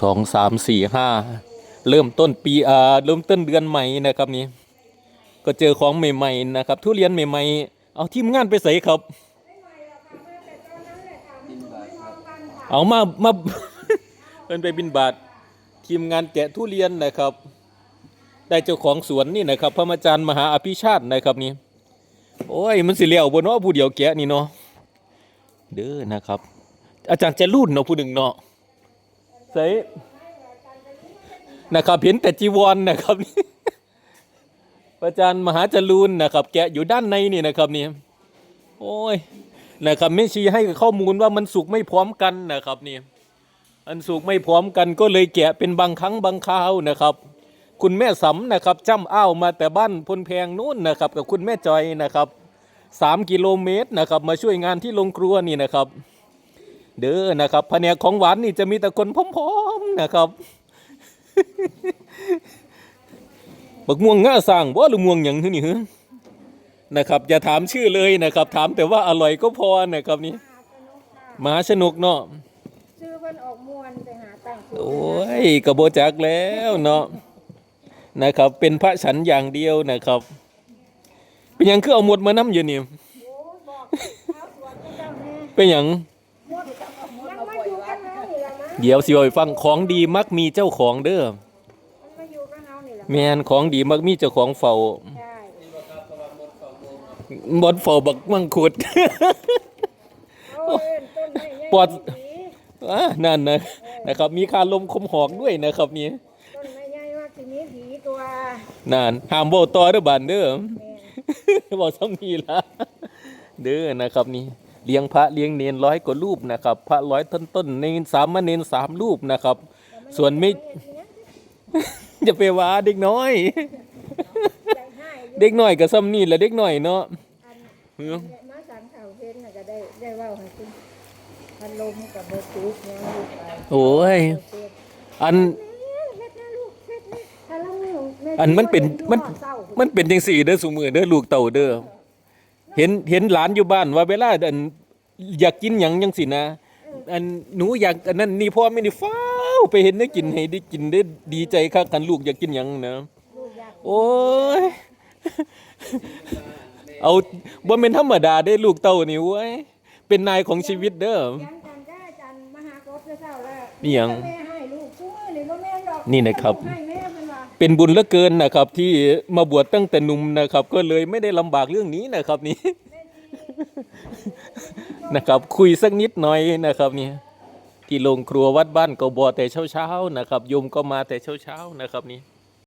สองสามสี่ห้าเริ่มต้นปีอ่าเริ่มต้นเดือนใหม่นะครับนี่ก็เจอของใหม่ๆนะครับ ทุเรียนใหม่ๆ เอาทีมงานไปใส่ครับ เอามามาเพิ่นไปบินบาททีมงานแกะทุเรียนนะครับ ได้เจ้าของสวนนี่นะครับ พระอาจารย์มหาอภิชาตินะครับนี่โอ้ยมันสิเลี้ยวบนเนาผู้เดียวแกะนี่เนาะเด้อนะครับ อาจารย์จะรุ่นเนาะผู้หนึ่งเนาะ ใส่นะครับเห็นแต่จีวรนะครับนี่อาจารย์มหาจรูนนะครับ แกะอยู่ด้านในนี่นะครับนี่โอ้ยนะครับไม่ชี้ให้ข้อมูลว่ามันสุกไม่พร้อมกันนะครับนี่อันสุกไม่พร้อมกันก็เลยแกะเป็นบางครั้งบางคราวนะครับ คุณแม่สำนะครับจ้ำอ้าวมาแต่บ้านพลแพงนู่นนะครับ กับคุณแม่จอยนะครับสามกิโลเมตรนะครับ มาช่วยงานที่โรงครัวนี่นะครับ เด้อนะครับแผนกของหวานนี่จะมีแต่คนพร้อมๆนะครับบักม่วงง่าสร้างบ่หรือม่วงหยังคือนี่ฮะนะครับอย่าถามชื่อเลยนะครับ ถามแต่ว่าอร่อยก็พอนะครับนี่มหาชนกเนาะซื้อเพิ่นออกมวนไปหาตั้งโอ้ยกระโบจักแล้วเนาะนะครับ เป็นพระฉันอย่างเดียวนะครับ เป็นหยังคือเอาหมดมาน้ำอยู่นี่โอ้ยบอกเอาสวนเจ้าแม่เป็นหยัง หมดยังมาอยู่กับเฮานี่ล่ะนะ เดี๋ยวสิเอาไปฟังของดีมักมีเจ้าของเด้อมันมาอยู่กับเฮานี่ล่ะแมนของดีมักมีเจ้าของเฝ้าใช่บดเฝ้าบักมังคุด เอาเอิ้นต้นไม้ใหญ่ปอดสีอ่านั่นนะนะครับ มีคาลมคมหอกด้วยนะครับนี่ต้นไม้ใหญ่ว่าสิมีผีตัวนั่นห้ามเว้าต่อเด้อบานเด้อ แม่บอกซ้ำนี่ละเด้อนะครับนี่ เลี้ยงพระเลี้ยงเนนร้อยกว่ารูปนะครับ พระร้อยต้นต้นๆเนนสามมาเนนสามรูปนะครับ ส่วนไม่จะไปว่าเด็กน้อยใจให้อยู่เด็กน้อยก็ซ้ำนี่แหละเด็กน้อยเนาะอันเออเนี่ยมาสังเขาเพิ่นน่ะก็ได้ได้เว้าให้คุณพัดลมกับบ่ตุกยังลูกไปโอ้ยเฮ็ดอันเฮ็ดนะลูกเฮ็ดนะถ้าเราไม่เอาแม่อันมันเป็นอยู่มันหอเศร้ามันเป็นจังสี่เด้อสุมือเด้อลูกเต่าเด้อ เห็นเห็นหลานอยู่บ้านว่าเวลาอันอยากกินหยังจังสินะ อันหนูอยากอันนั้นนี่พ่อไม่ได้ฟ้าวไปเห็นได้กินให้ได้กินได้ดีใจคักกันลูกอยากกินหยังนะ ลูกอยากโอ้ย เอาบ่เป็นธรรมดาได้ลูกเต่านี่เว้ย เป็นนายของชีวิตเด้อ ยังกันได้จันมหากรเศร้าแล้วนี่หยังแม่ให้ลูกช่วยนี่บ่แม่นดอกนี่นะครับ ให้แม่ เป็นบุญเหลือเกินนะครับที่มาบวชตั้งแต่หนุ่มนะครับ ก็เลยไม่ได้ลำบากเรื่องนี้นะครับนี่ นะครับคุยสักนิดหน่อยนะครับนี่ที่โรงครัววัดบ้านกบอแต่เช้าๆนะครับโยมก็มาแต่เช้าๆนะครับนี่